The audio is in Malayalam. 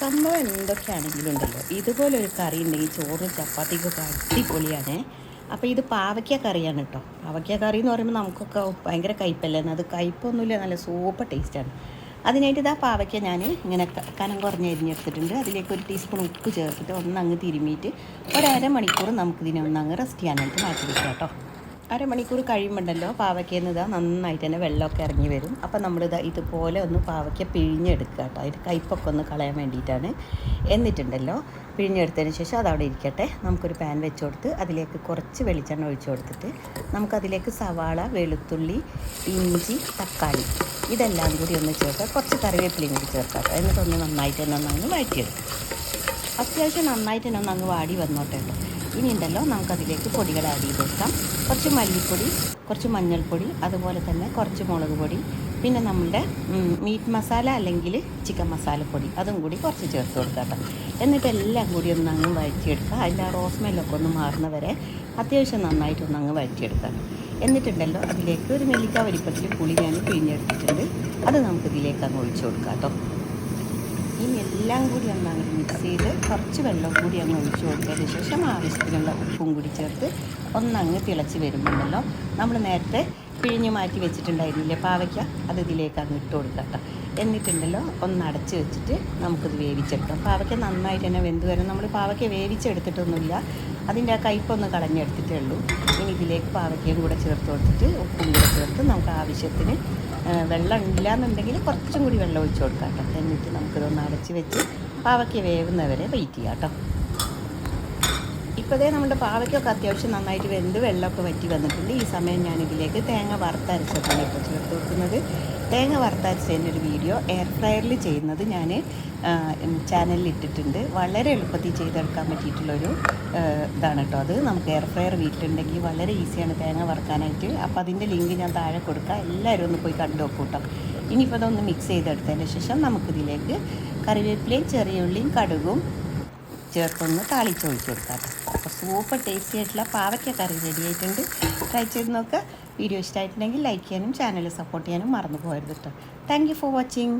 സംഭവം എന്തൊക്കെയാണെങ്കിലും ഉണ്ടല്ലോ ഇതുപോലെ ഒരു കറി ഉണ്ടെങ്കിൽ ചോറും ചപ്പാത്തിക്കൊക്കെ അടിപൊളിയാണ്. അപ്പോൾ ഇത് പാവയ്ക്ക കറിയാണ് കേട്ടോ പാവയ്ക്ക കറി എന്ന് പറയുമ്പോൾ നമുക്കൊക്കെ ഭയങ്കര കയ്പല്ലേ അത് കയ്പൊന്നുമില്ല നല്ല സൂപ്പർ ടേസ്റ്റാണ് അതിനായിട്ട് ഇതാ പാവയ്ക്ക ഞാൻ ഇങ്ങനെ കനം കുറഞ്ഞ് അരിഞ്ഞെടുത്തിട്ടുണ്ട്. അതിലേക്ക് ഒരു ടീസ്പൂൺ ഉപ്പ് ചേർത്തിട്ട് ഒന്നങ്ങ് തിരുമിയിട്ട് ഒരമണിക്കൂർ നമുക്കിതിനെ ഒന്നങ്ങ് റെസ്റ്റ് ചെയ്യാനായിട്ട് മാറ്റി വെക്കാം കേട്ടോ അരമണിക്കൂർ കഴിയുമ്പോണ്ടല്ലോ പാവയ്ക്കന്ന് ഇതാ നന്നായിട്ട് തന്നെ വെള്ളമൊക്കെ ഇറങ്ങി വരും. അപ്പം നമ്മളിതാ ഇതുപോലെ ഒന്ന് പാവയ്ക്ക പിഴിഞ്ഞെടുക്കുക കേട്ടോ. അതിന്റെ കയ്പൊക്കെ ഒന്ന് കളയാൻ വേണ്ടിയിട്ടാണ്. എന്നിട്ടുണ്ടല്ലോ പിഴിഞ്ഞെടുത്തതിന് ശേഷം അതവിടെ ഇരിക്കട്ടെ. നമുക്കൊരു പാൻ വെച്ച് കൊടുത്ത് അതിലേക്ക് കുറച്ച് വെളിച്ചെണ്ണ ഒഴിച്ച് കൊടുത്തിട്ട് നമുക്കതിലേക്ക് സവാള വെളുത്തുള്ളി ഇഞ്ചി തക്കാളി ഇതെല്ലാം കൂടി ഒന്ന് ചേർക്കാം കുറച്ച് കറിവേപ്പിലയും കൂടി ചേർക്കാം എന്നിട്ടൊന്ന് നന്നായിട്ട് തന്നെ നന്നായി വഴറ്റിയെടുക്കും. അത്യാവശ്യം നന്നായിട്ട് തന്നെ ഒന്ന് വാടി വന്നോട്ടെ ഇനി ഉണ്ടല്ലോ നമുക്കതിലേക്ക് പൊടികൾ ആഡ് ചെയ്ത് കൊടുക്കാം കുറച്ച് മല്ലിപ്പൊടി കുറച്ച് മഞ്ഞൾപ്പൊടി അതുപോലെ തന്നെ കുറച്ച് മുളക് പൊടി പിന്നെ നമ്മുടെ മീറ്റ് മസാല അല്ലെങ്കിൽ ചിക്കൻ മസാലപ്പൊടി അതും കൂടി കുറച്ച് ചേർത്ത് കൊടുക്കാം എന്നിട്ട് എല്ലാം കൂടി ഒന്ന് അങ്ങ് വഴറ്റിയെടുക്കുക. അതിന്റെ ആ റോസ് സ്മെല്ലൊക്കെ ഒന്ന് മാറുന്ന വരെ അത്യാവശ്യം നന്നായിട്ട് ഒന്ന് അങ്ങ് വഴറ്റിയെടുക്കാം എന്നിട്ടുണ്ടല്ലോ അതിലേക്ക് ഒരു നെല്ലിക്ക വലിപ്പത്തിൽ പുളി ഞാൻ പിഴിഞ്ഞെടുത്തിട്ടുണ്ട്. അത് നമുക്ക് ഇതിലേക്ക് അങ്ങ് ഒഴിച്ചു കൊടുക്കാം കേട്ടോ. ഇനി എല്ലാം കൂടി ഒന്ന് അങ്ങ് മിക്സ് ചെയ്ത് കുറച്ച് വെള്ളം കൂടി അങ്ങ് ഒഴിച്ചു കൊടുത്തതിന് ശേഷം ആവശ്യത്തിനുള്ള ഉപ്പും കൂടി ചേർത്ത് ഒന്നങ്ങ് തിളച്ച് വരുമ്പോഴല്ലോ. നമ്മൾ നേരത്തെ പിഴിഞ്ഞ് മാറ്റി വെച്ചിട്ടുണ്ടായിരുന്നില്ലേ പാവയ്ക്ക? അത് ഇതിലേക്ക് അങ്ങ് ഇട്ട് കൊടുക്കാം കേട്ടോ. എന്നിട്ടുണ്ടല്ലോ ഒന്ന് അടച്ച് വെച്ചിട്ട് നമുക്കിത് വേവിച്ചെടുക്കാം. പാവയ്ക്ക നന്നായിട്ട് തന്നെ വെന്ത് വരും നമ്മൾ പാവയ്ക്ക വേവിച്ചെടുത്തിട്ടൊന്നുമില്ല. അതിന്റെ ആ കയ്പൊന്ന് കളഞ്ഞെടുത്തിട്ടേ ഉള്ളൂ. ഇനി ഇതിലേക്ക് പാവയ്ക്കയും കൂടെ ചേർത്ത് കൊടുത്തിട്ട് ഉപ്പും കൂടെ ചേർത്ത് നമുക്ക് ആവശ്യത്തിന് വെള്ളം ഇല്ല എന്നുണ്ടെങ്കിൽ കുറച്ചും കൂടി വെള്ളം ഒഴിച്ച് കൊടുക്കാം കേട്ടോ. എന്നിട്ട് നമുക്കിതൊന്ന് അടച്ച് വെച്ച് പാവയ്ക്ക വേവുന്നവരെ വെയിറ്റ് ചെയ്യാം കേട്ടോ. ഇപ്പോഴേ നമ്മുടെ പാവയ്ക്കൊക്കെ അത്യാവശ്യം നന്നായിട്ട് വെന്ത് വെള്ളമൊക്കെ വറ്റി വന്നിട്ടുണ്ട്. ഈ സമയം ഞാനിതിലേക്ക് തേങ്ങ വറുത്തരച്ചതാണ് ഇപ്പോൾ ചേർത്ത് വെക്കുന്നത് തേങ്ങ വറുത്താൽ ഒരു വീഡിയോ എയർ ഫ്രയറിൽ ചെയ്യുന്നത് ഞാൻ ചാനലിൽ ഇട്ടിട്ടുണ്ട് വളരെ എളുപ്പത്തിൽ ചെയ്തെടുക്കാൻ പറ്റിയിട്ടുള്ളൊരു ഇതാണ് കേട്ടോ അത്. നമുക്ക് എയർ ഫ്രയർ വീട്ടിലുണ്ടെങ്കിൽ വളരെ ഈസിയാണ് തേങ്ങ വറുക്കാനായിട്ട്. അപ്പോൾ അതിന്റെ ലിങ്ക് ഞാൻ താഴെ കൊടുക്കാം. എല്ലാവരും ഒന്ന് പോയി കണ്ടു നോക്കൂ കേട്ടോ ഇനിയിപ്പോൾ അതൊന്ന് മിക്സ് ചെയ്തെടുത്തതിന് ശേഷം നമുക്കിതിലേക്ക് കറിവേപ്പിലയും ചെറിയ ഉള്ളിയും കടുകും ചേർത്തൊന്ന് താളിച്ചൊഴിച്ച് കൊടുക്കാം കേട്ടോ അപ്പോൾ സൂപ്പർ ടേസ്റ്റി ആയിട്ടുള്ള പാവയ്ക്ക കറി റെഡി ആയിട്ടുണ്ട്. ട്രൈ ചെയ്ത് നോക്കുക വീഡിയോ ഇഷ്ടമായിട്ടുണ്ടെങ്കിൽ ലൈക്ക് ചെയ്യാനും ചാനൽ സപ്പോർട്ട് ചെയ്യാനും മറന്നു പോകരുത് കേട്ടോ താങ്ക് ഫോർ വാച്ചിങ്